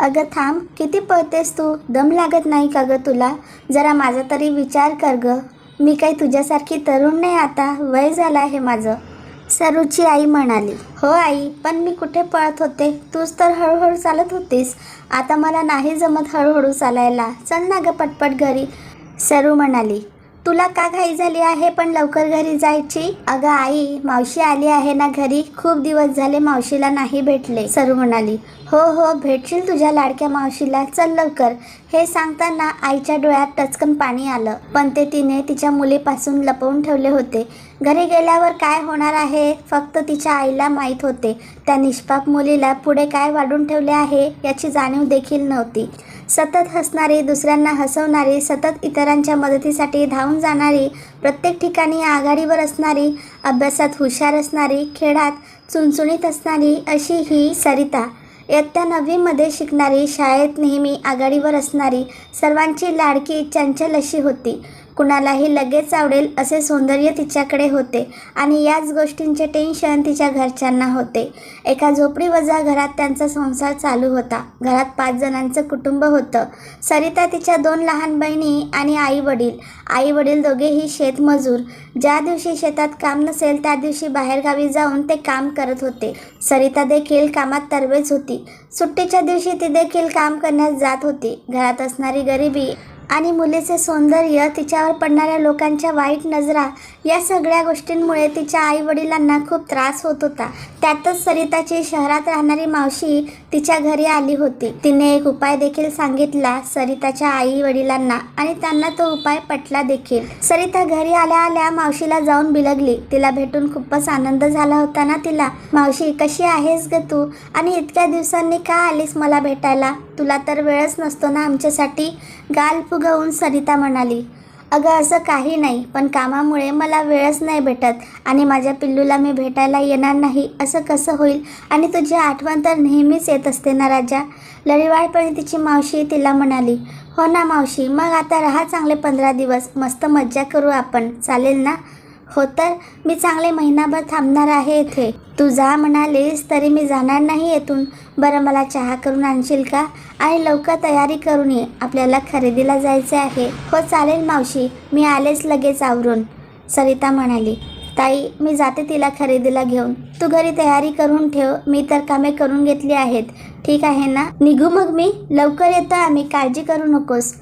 अगं थांब किती पळतेस तू? दम लागत नाही का गं तुला? जरा माझा तरी विचार कर गं. मी काही तुझ्यासारखी तरुण नाही आता वय झालं आहे माझं. सरूची आई म्हणाली हो आई पण मी कुठे पळत होते? तूच तर हळूहळू चालत होतीस. आता मला नाही जमत हळूहळू चालायला. चल ना गं पटपट घरी. सरू म्हणाली तुला का घाई झाली आहे पण लवकर घरी जायची? अगं आई मावशी आली आहे ना घरी? खूप दिवस झाले मावशीला नाही भेटले. सरू म्हणाली हो हो भेटशील तुझ्या लाडक्या मावशीला. चल लवकर. हे सांगताना आईच्या डोळ्यात टचकन पाणी आलं. पण ते तिने तिच्या मुलीपासून लपवून ठेवले होते. घरी गेल्यावर काय होणार आहे? फक्त तिच्या आईला माहीत होते. त्या निष्पाप मुलीला पुढे काय वाढून ठेवले आहे याची जाणीव देखील नव्हती. सतत हसणारी दुसऱ्यांना हसवणारी सतत इतरांच्या मदतीसाठी धावून जाणारी प्रत्येक ठिकाणी आघाडीवर असणारी अभ्यासात हुशार असणारी खेळात चुणचुणीत असणारी अशी ही सरिता. इयत्ता नववीमध्ये शिकणारी शाळेत नेहमी आघाडीवर असणारी सर्वांची लाडकी चंचल अशी होती. कुणालाही लगेच आवडेल असे सौंदर्य तिच्याकडे होते आणि याच गोष्टींचे टेन्शन तिच्या घरच्यांना होते. एका झोपडी वजा घरात त्यांचा संसार चालू होता. घरात पाच जणांचं कुटुंब होतं. सरिता तिच्या दोन लहान बहिणी आणि आई वडील आई वडील दोघेही शेतमजूर. ज्या दिवशी शेतात काम नसेल त्या दिवशी बाहेरगावी जाऊन ते काम करत होते. सरिता देखील कामात तरवेज होती. सुट्टीच्या दिवशी ती देखील काम करण्यास जात होती. घरात असणारी गरिबी आणि मुलीचे सौंदर्य तिच्यावर पडणाऱ्या लोकांच्या वाईट नजरा या सगळ्या गोष्टींमुळे तिच्या आईवडिलांना खूप त्रास होत होता. त्यातच सरिताची शहरात राहणारी मावशी तिच्या घरी आली होती. तिने एक उपाय देखील सांगितला सरिताच्या आई वडिलांना आणि त्यांना तो उपाय पटला देखील. सरिता घरी आल्या आल्या मावशीला जाऊन बिलगली. तिला भेटून खूपच आनंद झाला होता ना तिला. मावशी कशी आहेस ग तू? आणि इतक्या दिवसांनी का आलीस मला भेटायला? तुला तर वेळच नसतो ना आमच्यासाठी. गाल फुगवून सरिता म्हणाली अगं असं काही नाही पण कामामुळे मला वेळच नाही भेटत आणि माझ्या पिल्लूला मी भेटायला येणार नाही. असं कसं होईल? आणि तुझी आठवण तर नेहमीच येत असते ना राजा? लढीवाळपणे तिची मावशी तिला म्हणाली हो ना मावशी मग आता राहा चांगले पंधरा दिवस. मस्त मज्जा करू आपण. चालेल ना? हो तर मी चांगले महिनाभर थांबणार आहे इथे. तू जा म्हणालीस तरी मी जाणार नाही येथून. बरं मला चहा करून आणशील का? आणि लवकर तयारी करून ये. आपल्याला खरेदीला जायचे आहे. हो चालेल मावशी. मी आलेच लगेच आवरून. सरिता म्हणाली ताई मी जाते तिला खरेदीला घेऊन. तू घरी तयारी करून ठेव. मी तर कामे करून घेतली आहेत. ठीक आहे ना? निघू मग मी? लवकर येतो आम्ही. काळजी करू नकोस.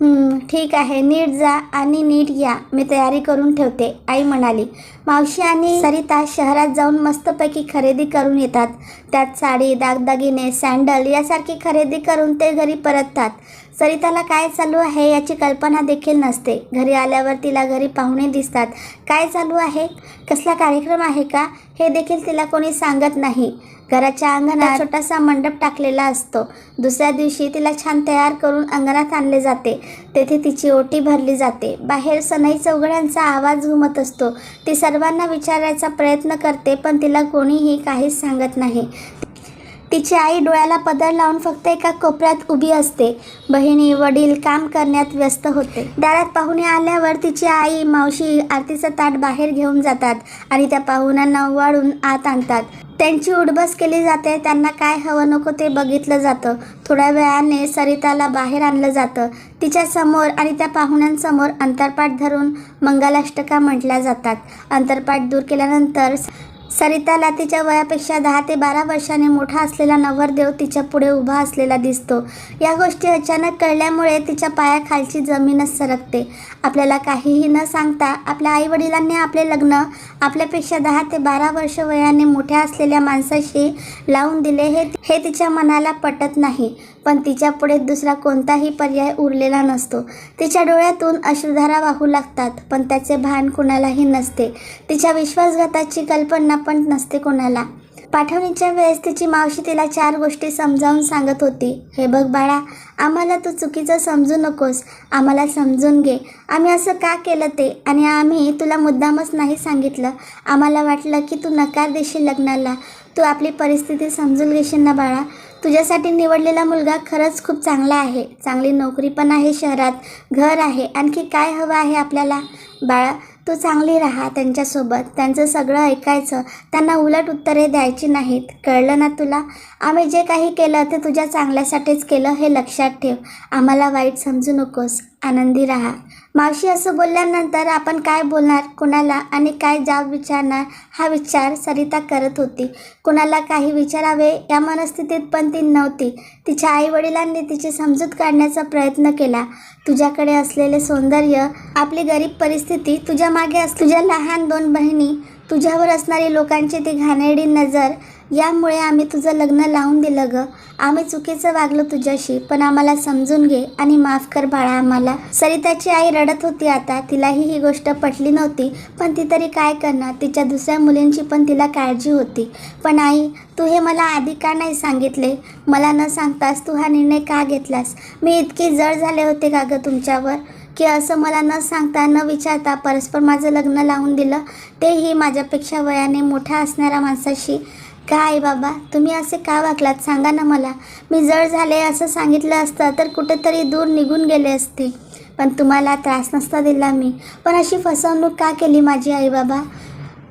ठीक आहे. नीट जा आणि नीट या. मी तयारी करून ठेवते. आई म्हणाली मावशी आणि सरिता शहरात जाऊन मस्तपैकी खरेदी करून येतात. त्यात साडी दागदागिने सँडल यासारखी खरेदी करून ते घरी परततात. सरिताला काय चालू आहे याची कल्पना देखील नसते. घरी आल्यावर तिला घरी पाहुणे दिसतात. काय चालू आहे? कसला कार्यक्रम आहे का? हे देखील तिला कोणी सांगत नाही. घराच्या अंगणात छोटासा मंडप टाकलेला असतो. दुसऱ्या दिवशी तिला छान तयार करून अंगणात आणले जाते. तेथे तिची ओटी भरली जाते. बाहेर सनई चौघड्यांचा आवाज घुमत असतो. ती सर्वांना विचारायचा प्रयत्न करते पण तिला कोणीही काहीच सांगत नाही. तिची आई डोळ्याला पदर लावून फक्त एका कोपऱ्यात उभी असते. बहिणी वडील काम करण्यात व्यस्त होते. दारात पाहुणे आल्यावर तिची आई मावशी आरतीचं ताट बाहेर घेऊन जातात आणि त्या पाहुण्यांना वाढून आत आणतात. त्यांची उडबस केली जाते त्यांना काय हवं नको ते बघितलं जातं. थोड्या वेळाने सरिताला बाहेर आणलं जातं. तिच्या समोर आणि त्या पाहुण्यांसमोर अंतरपाठ धरून मंगलाष्टका म्हटल्या जातात. अंतरपाठ दूर केल्यानंतर सरिताला तिच्या वयापेक्षा दहा ते बारा वर्षांनी मोठा असलेला नवरदेव तिच्या पुढे उभा असलेला दिसतो. या गोष्टी अचानक कळल्यामुळे तिच्या पायाखालची जमीनच सरकते. आपल्याला काहीही न सांगता आपल्या आईवडिलांनी आपले लग्न आपल्यापेक्षा दहा ते बारा वर्ष वयाने मोठ्या असलेल्या माणसाशी लावून दिले हे हे तिच्या मनाला पटत नाही. पण तिच्या पुढे दुसरा कोणताही पर्याय उरलेला नसतो. तिच्या डोळ्यातून अश्रुधारा वाहू लागतात पण त्याचे भान कुणालाही नसते. तिच्या विश्वासघाताची कल्पना पण नसते कोणाला. पाठवणीच्या वेळेस तिची मावशी तिला चार गोष्टी समजावून सांगत होती. हे बघ बाळा आम्हाला तू चुकीचं समजू नकोस. आम्हाला समजून घे. आम्ही असं का केलं ते? आणि आम्ही तुला मुद्दामच नाही सांगितलं. आम्हाला वाटलं की तू नकार देशील लग्नाला. तू आपली परिस्थिती समजून घेशील ना बाळा? तुझ्यासाठी निवडलेला मुलगा खरंच खूप चांगला आहे. चांगली नोकरी पण आहे शहरात. घर आहे. आणखी काय हवं आहे आपल्याला? बाळा तू चांगली राहा त्यांच्यासोबत. त्यांचं सगळं ऐकायचं. त्यांना उलट उत्तरे द्यायची नाहीत. कळलं ना तुला? आम्ही जे काही केलं ते तुझ्या चांगल्यासाठीच केलं हे लक्षात ठेव. आम्हाला वाईट समजू नकोस. आनंदी राहा. मावशी असं बोलल्यानंतर आपण काय बोलणार? कुणाला आणि काय जाब विचारणार? हा विचार सरिता करत होती. कुणाला काही विचारावे या मनस्थितीत पण ती नव्हती. तिच्या आईवडिलांनी तिची समजूत काढण्याचा प्रयत्न केला. तुझ्याकडे असलेले सौंदर्य आपली गरीब परिस्थिती तुझ्या मागे अस तुझ्या लहान दोन बहिणी तुझ्यावर असणारी लोकांची ती घाणेरडी नजर यामुळे आम्ही तुझं लग्न लावून दिलं ग. आम्ही चुकीचं वागलो तुझ्याशी पण आम्हाला समजून घे आणि माफ कर बाळा आम्हाला. सरिताची आई रडत होती आता तिलाही ही गोष्ट पटली नव्हती पण ती तरी काय करणार? तिच्या दुसऱ्या मुलींची पण तिला काळजी होती. पण आई तू हे मला आधी का नाही सांगितले? मला न सांगतास तू हा निर्णय का घेतलास? मी इतकी जड झाले होते का ग तुमच्यावर? की असं मला न सांगता न विचारता परस्पर माझं लग्न लावून दिलं तेही माझ्यापेक्षा वयाने मोठ्या असणाऱ्या माणसाशी. काय बाबा? तुम्ही असे का वागलात सांगा ना मला. मी जड झाले असं सांगितलं असतं तर कुठेतरी दूर निघून गेले असते. पण तुम्हाला त्रास नसता दिला मी. पण अशी फसवणूक का केली माझी आई बाबा?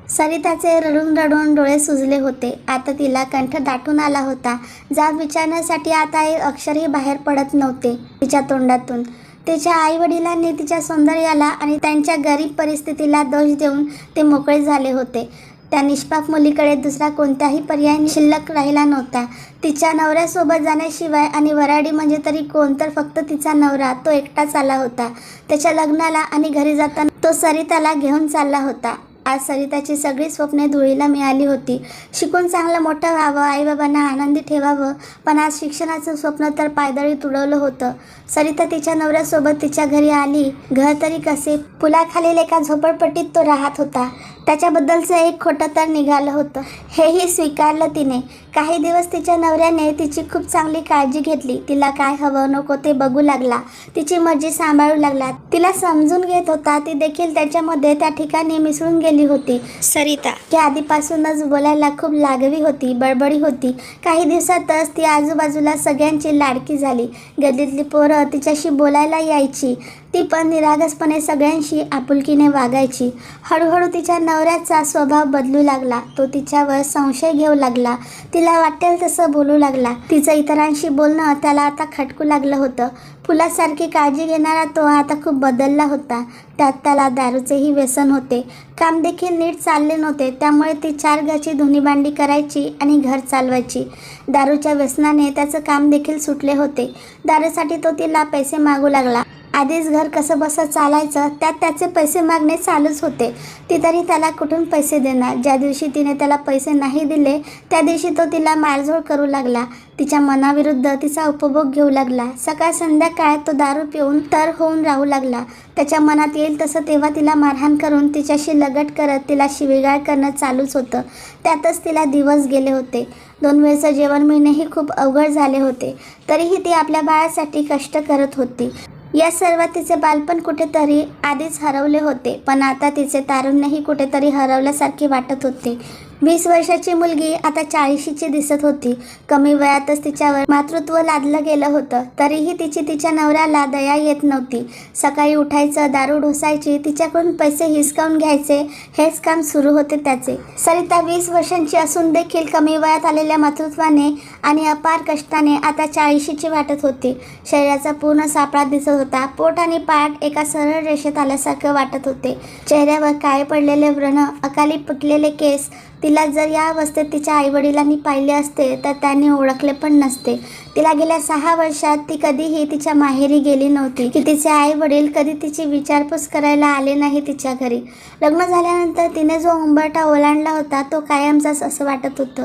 सरिताचे रडून रडून डोळे सुजले होते. आता तिला कंठ दाटून आला होता. जाब विचारण्यासाठी आता हे अक्षरही बाहेर पडत नव्हते तिच्या तोंडातून. तिच्या आईवडिलांनी तिच्या सौंदर्याला आणि त्यांच्या गरीब परिस्थितीला दोष देऊन ते मोकळे झाले होते. त्या निष्पाप मुलीकडे दुसरा कोणताही पर्याय शिल्लक राहिला नव्हता. तिच्या नवऱ्यासोबत जाण्याशिवाय आणि वराडी म्हणजे तरी कोण तर फक्त तिचा नवरा तो एकटाच आला होता. त्याच्या लग्नाला आणि घरी जाताना तो सरिताला घेऊन चालला होता. आज सरिताची सगळी स्वप्ने धुळीला मिळाली होती. शिकून चांगलं मोठं व्हावं आईबाबांना आनंदी ठेवावं पण आज शिक्षणाचं स्वप्न तर पायदळी तुडवलं होतं. सरिता तिच्या नवऱ्यासोबत तिच्या घरी आली. घर तरी कसे? पुलाखालील एका झोपडपट्टीत तो राहत होता. त्याच्याबद्दलचं एक खोटं तर निघालं होतं. हेही स्वीकारलं तिने. काही दिवस तिच्या नवऱ्याने तिची खूप चांगली काळजी घेतली. तिला काय हवं नको ते बघू लागला. तिची मर्जी सांभाळू लागला. तिला समजून घेत होता. ती देखील त्याच्यामध्ये त्या ठिकाणी मिसळून गेली. होती. सरिता. की आधीपासूनच बोलायला खूप लागवी होती बडबडी होती. काही दिवसातच ती आजूबाजूला सगळ्यांची लाडकी झाली. गल्लीतली पोरं तिच्याशी बोलायला यायची. ती पण निरागसपणे सगळ्यांशी आपुलकीने वागायची. हळूहळू तिच्या नवऱ्याचा स्वभाव बदलू लागला. तो तिच्यावर संशय घेऊ लागला. तिला वाटेल तसं बोलू लागला. तिचं इतरांशी बोलणं त्याला आता खटकू लागलं होतं. फुलासारखी काळजी घेणारा तो आता खूप बदलला होता. त्यात त्याला दारूचेही व्यसन होते. काम देखील नीट चालले नव्हते. त्यामुळे ती चार घरची धुनीभांडी करायची आणि घर चालवायची. दारूच्या व्यसनाने त्याचं काम देखील सुटले होते. दारूसाठी तो तिला पैसे मागू लागला. आधीच घर कसं बसं चालायचं त्यात त्याचे पैसे मागणे चालूच होते. ती तरी त्याला कुठून पैसे देणार? ज्या दिवशी तिने त्याला पैसे नाही दिले त्या दिवशी तो तिला मारझोड करू लागला. तिच्या मनाविरुद्ध तिचा उपभोग घेऊ लागला. सकाळ संध्याकाळ तो दारू पिऊन तर होऊन राहू लागला. त्याच्या मनात येईल तसं तेव्हा तिला मारहाण करून तिच्याशी लगट करत तिला शिवीगाळ करणं चालूच होतं. त्यातच तिला दिवस गेले होते. दोन वेळचं जेवण मिळणेही खूप अवघड झाले होते. तरीही ती आपल्या बाळासाठी कष्ट करत होती. या सर्व तिचे बालपण कुठेतरी आधीच हरवले होते पण आता तिचे तारुण्यही कुठेतरी हरवल्यासारखे वाटत होते. वीस वर्षाची मुलगी आता चाळीशीची दिसत होती. कमी वयातच तिच्यावर मातृत्व लादलं गेलं होतं तरीही तिची तिच्या नवऱ्याला दया येत नव्हती. सकाळी उठायचं दारू ढोसायची तिच्याकडून पैसे हिसकावून घ्यायचे हेच काम सुरू होते त्याचे. सरिता वीस वर्षांची असून देखील कमी वयात आलेल्या मातृत्वाने आणि अपार कष्टाने आता चाळीशीची वाटत होती. शरीराचा पूर्ण सापळा दिसत होता. पोट आणि पाठ एका सरळ रेषेत आल्यासारखं वाटत होते. चेहऱ्यावर काळे पडलेले व्रण अकाली पुटलेले केस तिला जर या अवस्थेत तिच्या आईवडिलांनी पाहिले असते तर त्यांनी ओळखले पण नसते. तिला गेल्या सहा वर्षात ती कधीही तिच्या माहेरी गेली नव्हती. की तिचे आई वडील कधी तिची विचारपूस करायला आले नाही तिच्या घरी. लग्न झाल्यानंतर तिने जो उंबरठा ओलांडला होता तो कायमचाच असं वाटत होतं.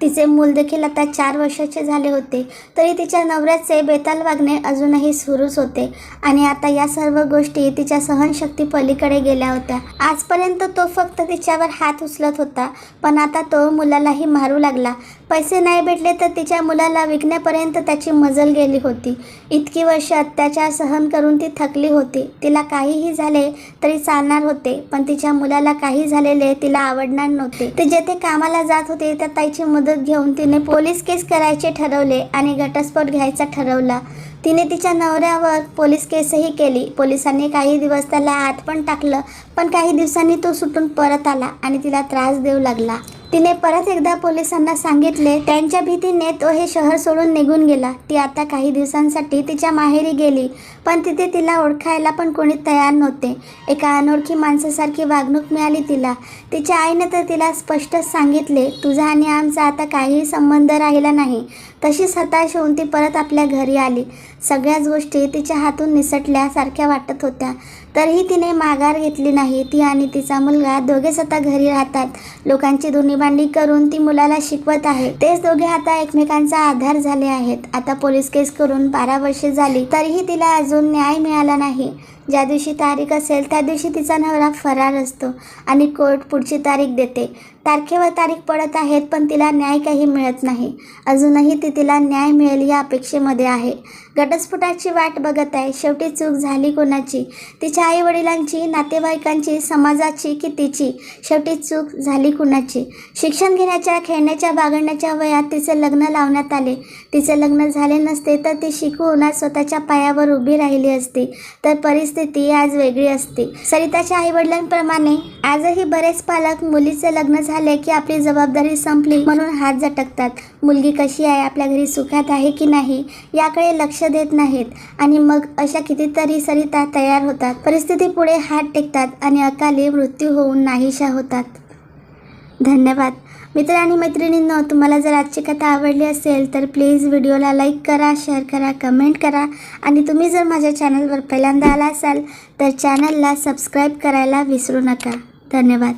तिचे मूल देखील आता चार वर्षाचे झाले होते. तरी तिच्या नवऱ्याचे बेताल वागणे अजूनही सुरूच होते. आणि आता या सर्व गोष्टी तिच्या सहनशक्ती पलीकडे गेल्या होत्या. आजपर्यंत तो फक्त तिच्यावर हात उचलत होता. पण आता तो मुलालाही मारू लागला. पैसे नाही भेटले तर तिच्या मुलाला विकण्यापर्यंत त्याची मजल गेली होती. इतकी वर्ष अत्याचार सहन करून ती थकली होती. तिला काहीही झाले तरी चालणार होते पण तिच्या मुलाला काही झालेले तिला आवडणार नव्हते. ते जेथे कामाला जात होते त्या ताईची मदत घेऊन तिने पोलीस केस करायचे ठरवले आणि घटस्फोट घ्यायचा ठरवला. तिने तिच्या नवऱ्यावर पोलीस केसही केली. पोलिसांनी काही दिवस त्याला आत पण टाकलं पण काही दिवसांनी तो सुटून परत आला आणि तिला त्रास देऊ लागला. तिने परत एकदा पोलिसांना सांगितले त्यांच्या भीतीने तो हे शहर सोडून निघून गेला. ती आता काही दिवसांसाठी तिच्या माहेरी गेली पण तिथे तिला ओळखायला पण कोणी तयार नव्हते. एका अनोळखी माणसासारखी वागणूक मिळाली तिला. तिच्या आईने तर तिला स्पष्टच सांगितले तुझा आणि आमचा आता काहीही संबंध राहिला नाही. तशीच हताश होऊन ती परत आपल्या घरी आली. सगळ्याच गोष्टी तिच्या हातून निसटल्यासारख्या वाटत होत्या. तरीही तिने माघार घेतली नाही. ती आणि तिचा मुलगा दोघेच आता घरी राहतात. लोकांची धुणीभांडी करून ती मुलाला शिकवत आहे. तेच दोघे आता एकमेकांचा आधार झाले आहेत. आता पोलीस केस करून बारा वर्षे झाली. तरीही तिला अजून न्याय मिळाला नाही. ज्या दिवशी तारीख असेल त्या दिवशी तिचा नवरा फरार असतो आणि कोर्ट पुढची तारीख देते. तारखेवर तारीख पडत आहेत पण तिला न्याय काही मिळत नाही. अजूनही ती तिला न्याय मिळेल या अपेक्षेमध्ये आहे. घटस्फोटाची वाट बघत आहे. शेवटी चूक झाली कोणाची? तिच्या आईवडिलांची नातेवाईकांची समाजाची की तिची? शेवटी चूक झाली कुणाची? शिक्षण घेण्याच्या खेळण्याच्या बागडण्याच्या वयात तिचे लग्न लावण्यात आले. तिचे लग्न झाले नसते तर ती शिकून स्वतःच्या पायावर उभी राहिली असती. तर परिस्थिती आज वेगळी असते. सरिताच्या आईवडिलांप्रमाणे आजही बरेच पालक मुलीचे लग्न झाले की आपली जबाबदारी संपली म्हणून हात झटकतात. मुलगी कशी आहे आपल्या घरी सुखात आहे की नाही याकडे लक्ष देत नाहीत. आणि मग अशा कितीतरी सरिता तयार होतात. परिस्थिती पुढे हात टेकतात आणि अकाली मृत्यू होऊन नाहीशा होतात. धन्यवाद. मित्र आणि मैत्रिणींनो तुम्हाला जर आजची कथा आवडली असेल तर प्लीज व्हिडिओला लाईक करा शेअर करा कमेंट करा. आणि तुम्ही जर माझ्या चॅनलवर पहिल्यांदा आला असाल तर चॅनलला सबस्क्राईब करायला विसरू नका. धन्यवाद.